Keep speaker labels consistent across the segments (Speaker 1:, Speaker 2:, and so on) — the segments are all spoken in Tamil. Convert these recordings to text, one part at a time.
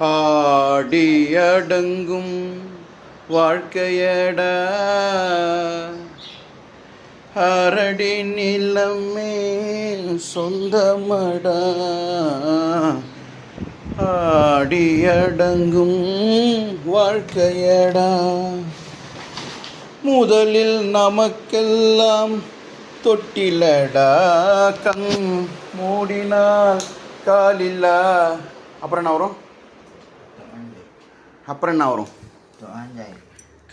Speaker 1: ஆடியடங்கும் வாழ்க்கையட. அரடி நிலமே சொந்தமடா. ஆடியடங்கும் வாழ்க்கையடா. முதலில் நமக்கெல்லாம் தொட்டிலடா. கண் மூடினால் காலில்லா. அப்புறம் என்ன வரும்? அப்புறம் என்ன வரும்?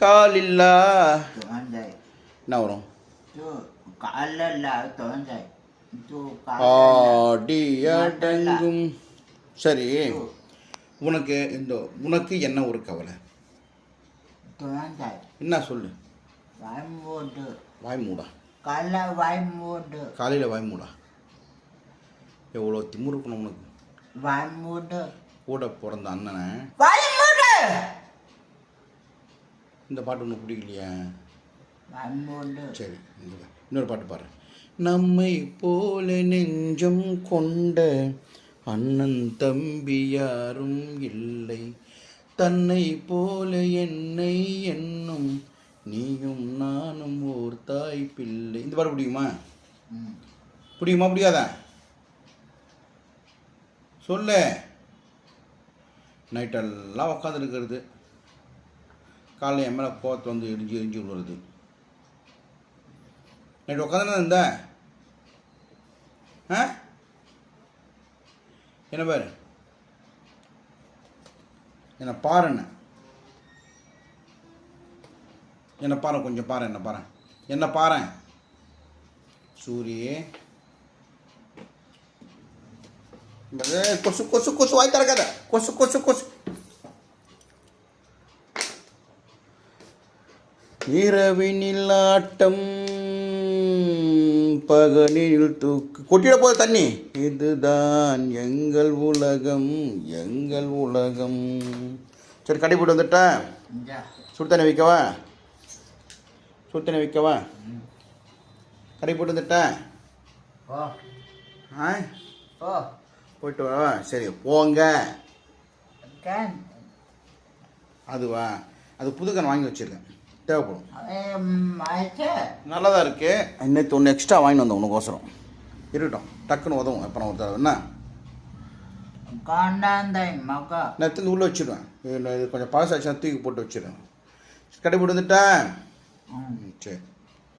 Speaker 1: காலில்லா. என்ன வரும்?
Speaker 2: tu kala la tu andai tu
Speaker 1: ஆடி அடங்கும் சரி உனக்கு இந்த உனக்கு என்ன ஒரு கவலை? என்ன சொல்லு? வாய் மூடா
Speaker 2: kala vai muda
Speaker 1: காலையில் வாய் மூடா எவ்வளோ திமிரு இருக்கணும் உனக்கு.
Speaker 2: vai muda
Speaker 1: கூட பிறந்த அண்ணனை. இந்த பாட்டு உனக்கு பிடிக்கலையா. சரி. இன்னொரு பாட்டு பாரு நம்மை போல நெஞ்சம் கொண்ட அண்ணன் தம்பி யாரும் இல்லை. தன்னை போல என்னை என்னும் நீயும் நானும் ஓர் தாய் பிள்ளை. இந்த பாட்டு பிடிக்குமா? பிடிக்குமா பிடிக்காதா? சொல்லு. நைட்டெல்லாம் உட்காந்துருக்கிறது காலைல என் மேலே கோவத்தை வந்து இடிஞ்சு இடிஞ்சு விழுறது. நைட்டு உட்காந்துனா இருந்த? ஆ? என்ன பேர்? என்னை பாரு என்ன. என்னை பாரு கொஞ்சம் பாரு என்ன பாரு. என்ன பாரு. சூரிய கொசு கொசு கொசு வாய் திறக்காத. கொசு கொசு கொசு. இரவினில் ஆட்டம் பகலில் தூக்கு. கொட்டிட போகுது தண்ணி. இதுதான் எங்கள் உலகம் எங்கள் உலகம். சரி கடை போட்டு வந்துட்டேன்
Speaker 2: ja
Speaker 1: சுடு தண்ணி வைக்கவா? சுடு தண்ணி வைக்கவா? கடை போட்டு வந்துட்டேன்
Speaker 2: oh
Speaker 1: ஆ? போயிட்டு வா. சரி போங்க. அதுவா? அது புதுக்கன் வாங்கி வச்சிருக்கேன். தேவைப்படும்
Speaker 2: macam
Speaker 1: நல்லா தான் இருக்கு. இன்னைக்கு ஒன்று எக்ஸ்ட்ரா வாங்கிட்டு வந்தேன் உனக்கோசரம். இருக்கட்டும் டக்குன்னு உதவும். எப்போ நான் ஒரு தடவை என்ன எடுத்து உள்ளே வச்சிடுவேன் இது கொஞ்சம் பழசாச்சுன்னா தூக்கி போட்டு வச்சிடுவேன் கடை போட்டு வந்துட்டேன் ம், சரி.